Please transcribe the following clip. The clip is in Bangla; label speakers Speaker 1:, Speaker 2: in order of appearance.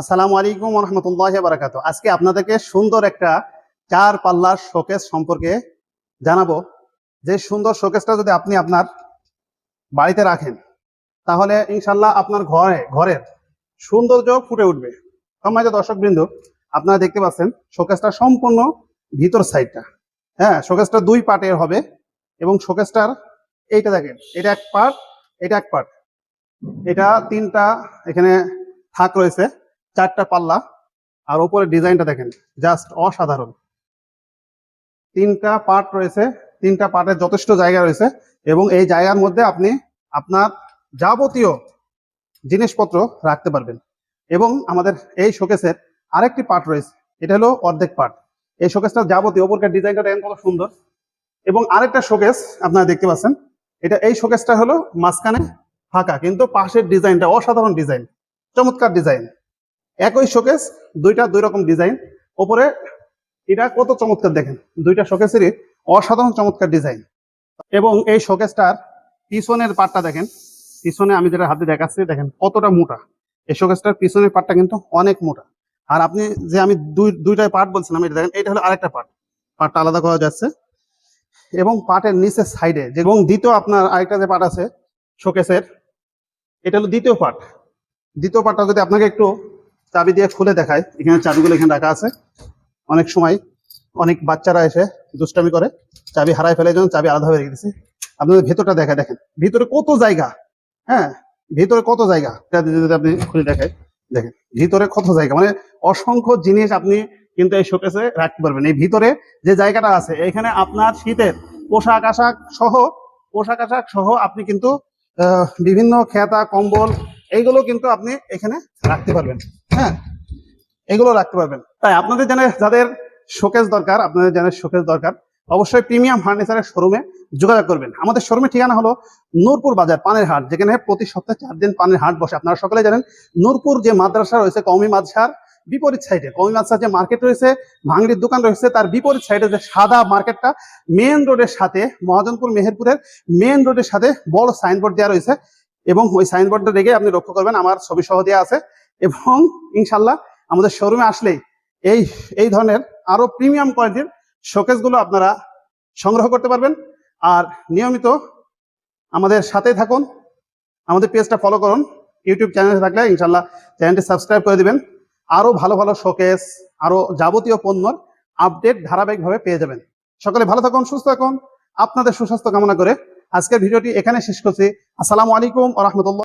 Speaker 1: আসসালামু আলাইকুম রহমতুল্লাহ বারাকাত আজকে আপনাদেরকে সুন্দর একটা চার পাল্লার শোকেস সম্পর্কে জানাব। যে সুন্দর শোকেসটা যদি আপনি আপনার বাড়িতে রাখেন, তাহলে ইনশাল্লাহ আপনার ঘরে, ঘরের সৌন্দর্য ফুটে উঠবে। সম্মানিত দর্শক বৃন্দ আপনারা দেখতে পাচ্ছেন শোকেসটা সম্পূর্ণ ভিতর সাইডটা। হ্যাঁ শোকেসটা দুই পার্টের হবে এবং শোকেসটার এইটা দেখেন, এটা এক পার্ট, এটা এক পার্ট। এটা তিনটা এখানে থাক রয়েছে। চারটা পাল্লা, আর ওপরে ডিজাইনটা দেখেন, জাস্ট অসাধারণ। তিনটা পার্ট রয়েছে, তিনটা পার্টের যথেষ্ট জায়গা রয়েছে, এবং এই জায়গার মধ্যে আপনি আপনার যাবতীয় জিনিসপত্র রাখতে পারবেন। এবং আমাদের এই শোকেসের আরেকটি পার্ট রয়েছে, এটা হলো অর্ধেক পার্ট। এই শোকেসটা যাবতীয়, ওপরকার ডিজাইনটা দেখেন কত সুন্দর। এবং আরেকটা শোকেস আপনারা দেখতে পাচ্ছেন, এটা এই শোকেসটা হলো মাঝখানে ফাঁকা, কিন্তু পাশের ডিজাইনটা অসাধারণ ডিজাইন, চমৎকার ডিজাইন। একই শোকেস দুইটা দুই রকম ডিজাইন ওপরে, এটা কত চমৎকার দেখেন, দুইটা শোকেসেরই অসাধারণ চমৎকার ডিজাইন এবং এই শোকেসটার পিছনের পাটটা দেখেন, পিছনে আমি যেটা হাতে দেখাচ্ছি, দেখেন কতটা মোটা। এই শোকেসটার পিছনের পাটটা কিন্তু অনেক মোটা। আর আপনি যে আমি দুই দুইটাই পার্ট বলছিলাম, এটা দেখেন, এটা হলো আরেকটা পার্ট পার্টটা আলাদা করা যাচ্ছে। এবং পাটের নিচের সাইডে এবং দ্বিতীয় আপনার আরেকটা যে পার্ট আছে শোকেসের এটা হলো দ্বিতীয় পার্ট দ্বিতীয় পার্টটা যদি আপনাকে একটু চাবি দিয়ে খুলে দেখায়। এখানে চাবিগুলো এখানে রাখা আছে। অনেক সময় অনেক বাচ্চারা এসে দুষ্টামি করে, চাবি হারাই ফেলে জন্য চাবি আলাদা হয়ে রেখেছি। আপনাদের ভেতরটা দেখা দেখেন। ভিতরে কত জায়গা? হ্যাঁ ভিতরে কত জায়গা? যদি আপনি খুলে দেখায়, দেখেন। ভিতরে কত জায়গা? মানে অসংখ্য জিনিস আপনি কিন্তু এই শোকেসে রাখতে পারবেন। এই ভিতরে যে জায়গাটা আছে, এখানে আপনার শীতের পোশাক আশাক সহ, পোশাক আশাক সহ আপনি কিন্তু বিভিন্ন খেতা, কম্বল, এইগুলো কিন্তু আপনি এখানে রাখতে পারবেন। হ্যাঁ এগুলো রাখতে পারবেন। তাই আপনাদের জানে যাদের শোকেস দরকার, আপনাদের জানে শোকেস দরকার, অবশ্যই প্রিমিয়াম ফার্নিচারের শোরুমে যোগাযোগ করবেন। আমাদের শোরুমের ঠিকানা হলো নূরপুর বাজার, পানের হাট, যেখানে প্রতি সপ্তাহে চার দিন পানের হাট বসে। আপনারা সকলে জানেন, নূরপুর যে মাদ্রাসা রয়েছে, কওমি মাদ্রাসার বিপরীত সাইডে কমি মাদ্রাসার যে মার্কেট রয়েছে ভাঙড়ির দোকান রয়েছে, তার বিপরীত সাইডে যে সাদা মার্কেটটা মেন রোডের সাথে, মহাজনপুর মেহেরপুরের মেন রোডের সাথে বড় সাইনবোর্ড দেওয়া রয়েছে এবং ওই সাইনবোর্ডটা দেখে আপনি লক্ষ্য করবেন, আমার ছবি সহ দেওয়া আছে। এবং ইনশাল্লাহ আমাদের শোরুমে আসলেই এই এই ধরনের আরও প্রিমিয়াম কোয়ালিটির শোকেসগুলো আপনারা সংগ্রহ করতে পারবেন। আর নিয়মিত আমাদের সাথেই থাকুন। আমাদের পেজটা ফলো করুন। ইউটিউব চ্যানেলে থাকলে ইনশাল্লাহ চ্যানেলটি সাবস্ক্রাইব করে দিবেন। আরও ভালো ভালো শোকেস আরও যাবতীয় পণ্যর আপডেট ধারাবাহিকভাবে পেয়ে যাবেন। সকলে ভালো থাকুন, সুস্থ থাকুন। আপনাদের সুস্বাস্থ্য কামনা করে আজকের ভিডিওটি এখানে শেষ করছি। আসসালামু আলাইকুম আ রহমতুল্লাহ।